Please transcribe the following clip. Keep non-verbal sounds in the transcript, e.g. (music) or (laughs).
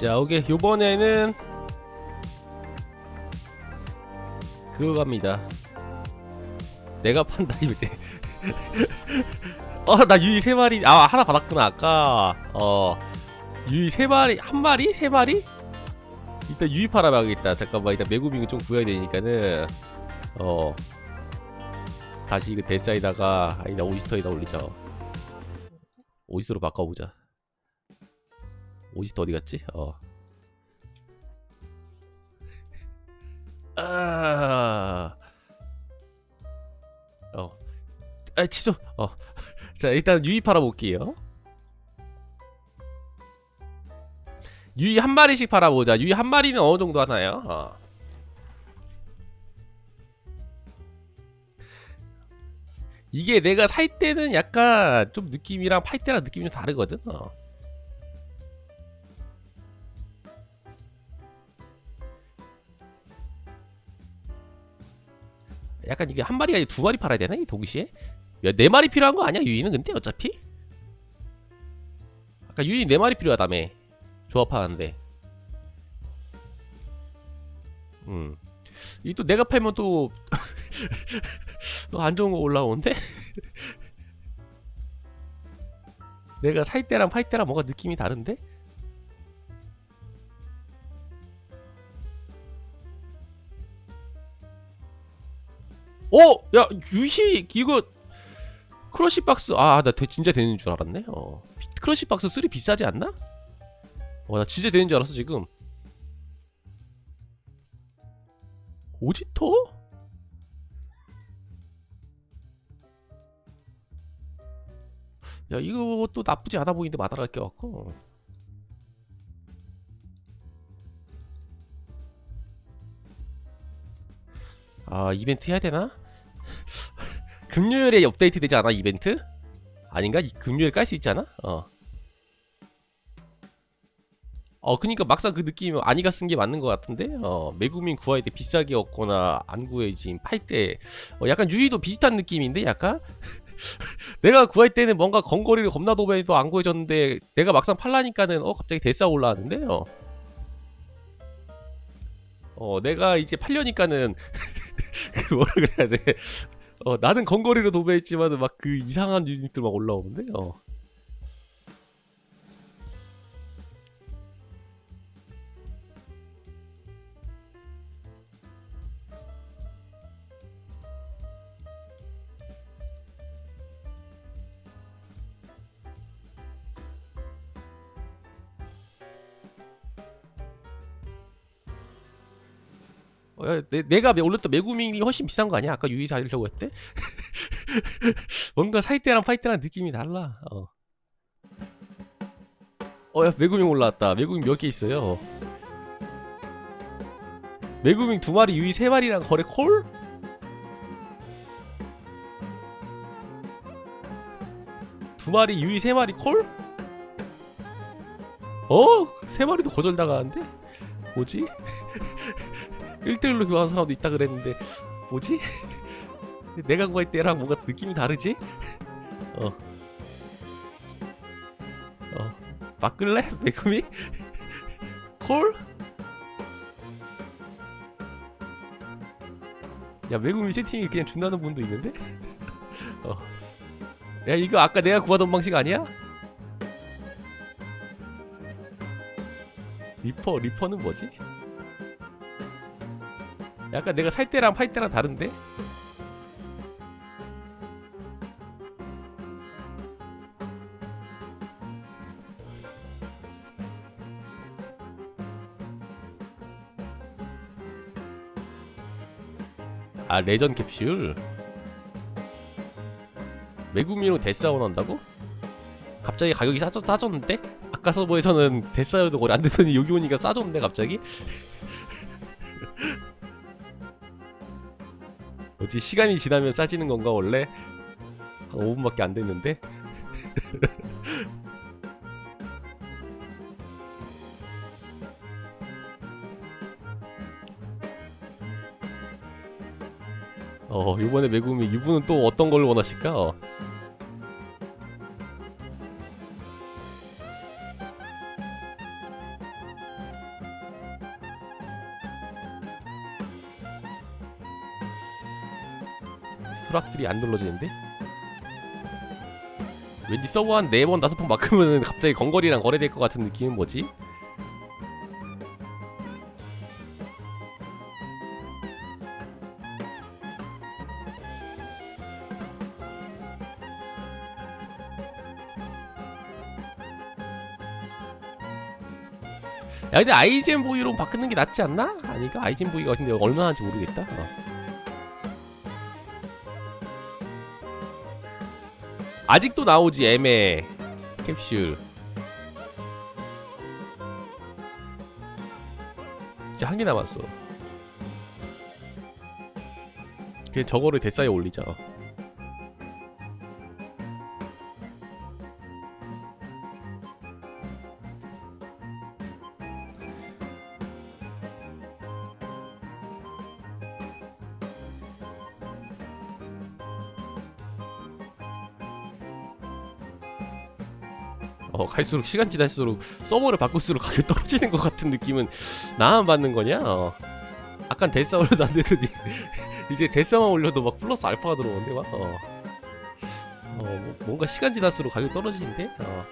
자 오케이. 요번에는 그거 갑니다. 내가 판다 이거지 어나 유이 세 마리 아 하나 받았구나 아까. 어 유이 세 마리 한 마리? 세 마리? 일단 유이 팔아봐야겠다. 잠깐만 일단 매구밍을 좀 구해야 되니까는. 어 다시 이거 데스아이다가 아니다 오지터에다 올리자. 오지터로 바꿔보자 오지터 어디 갔지? 어. 아. 어. 아, 취소. 어. (laughs) 자, 일단 유이 팔아 볼게요. 유이 한 마리씩 팔아보자. 유이 한 마리는 어느 정도 하나요? 어. 이게 내가 살 때는 약간 좀 느낌이랑 팔 때랑 느낌이 좀 다르거든. 어. 약간 이게 한 마리가 아니라 두 마리 팔아야 되나 이 동시에? 야, 네 마리 필요한 거 아니야 유이는 근데 어차피? 아까 유이 네 마리 필요하다며 조합하는데. 음. 이 또 내가 팔면 또 (laughs) 또 안 좋은 거 올라오는데? (laughs) 내가 살 때랑 팔 때랑 뭔가 느낌이 다른데? 어, 야, 유시 이거 크러쉬 박스 아, 나 되- 진짜 되는 줄 알았네. 어. 비- 크러쉬 박스 3 비싸지 않나? 어, 나 진짜 되는 줄 알았어, 지금. 오지터? 야, 이것도 나쁘지 않아 보이는데 마다할 게 같고. 아, 이벤트 해야 되나? 금요일에 업데이트 되지 않아 이벤트? 아닌가? 이- 금요일 깔 수 있지 않아? 어. 어 그니까 막상 그 느낌 아니가 쓴 게 맞는 것 같은데 어 매국민 구할 때 비싸게 얻거나 안 구해진 팔때 어, 약간 유이도 비슷한 느낌인데 약간 (laughs) 내가 구할 때는 뭔가 건거리를 겁나 도배도 안 구해졌는데 내가 막상 팔라니까는 어 갑자기 대싸 올라왔는데 어. 어 내가 이제 팔려니까는 (laughs) 그 (laughs) 뭐라 그래야 돼 어, 나는 건거리로 도배했지만 막 그 이상한 유닛들 막 올라오는데. 어. 어, 야, 내, 내가 올렸던 매구밍이 훨씬 비싼 거 아니야? 아까 유이 살려고 했대? (laughs) 뭔가 살 때랑 팔 때랑 느낌이 달라. 어. 어, 야, 매구밍 올라왔다. 매구밍 몇 개 있어요? 매구밍 두 마리, 유이 세 마리랑 거래 콜? 두 마리, 유이 세 마리 콜? 어? 세 마리도 거절 당하는데? 뭐지? (laughs) 1대1로 교환한 사람도 있다 그랬는데 뭐지? (laughs) 내가 구할 때랑 뭔가 느낌이 다르지? (laughs) 어. 어. 바꿀래? (laughs) 매금이? 콜? 야 매금이 세팅이 그냥 준다는 분도 있는데? 어. 야 이거 아까 내가 구하던 방식 아니야? 리퍼 리퍼는 뭐지? 약간 내가 살 때랑 팔 때랑 다른데? 아 레전 캡슐 메구미로 데스아웃 한다고? 갑자기 가격이 싸졌, 싸졌는데? 아까 서버에서는 데스아웃도 거래 안 되더니 여기 오니까 싸졌는데 갑자기? 뭐지 시간이 지나면 싸지는 건가 원래? 한 5분밖에 안 됐는데? (laughs) 어 이번에 매국미 이분은 또 어떤 걸 원하실까? 어. 수락들이 안 눌러지는데? 왠지 서버 한 4번 5번 막으면 갑자기 건거리랑 거래될 것 같은 느낌은 뭐지? 야 근데 아이젠 보이로 바꾸는 게 낫지 않나? 아니가 아이젠 보이가 근데 얼마나 하는지 모르겠다 어. 아직도 나오지 애매 캡슐. 이제 한 개 남았어. 그냥 저거를 데싸에 올리자 어 갈수록 시간 지날수록 서버를 바꿀수록 가격 떨어지는 것 같은 느낌은 나만 받는 거냐? 어. 아깐 데싸 올려도 안 되더니 (laughs) 이제 데싸만 올려도 막 플러스 알파가 들어오는데 막 어. 어 뭐, 뭔가 시간 지날수록 가격 떨어지는데 어.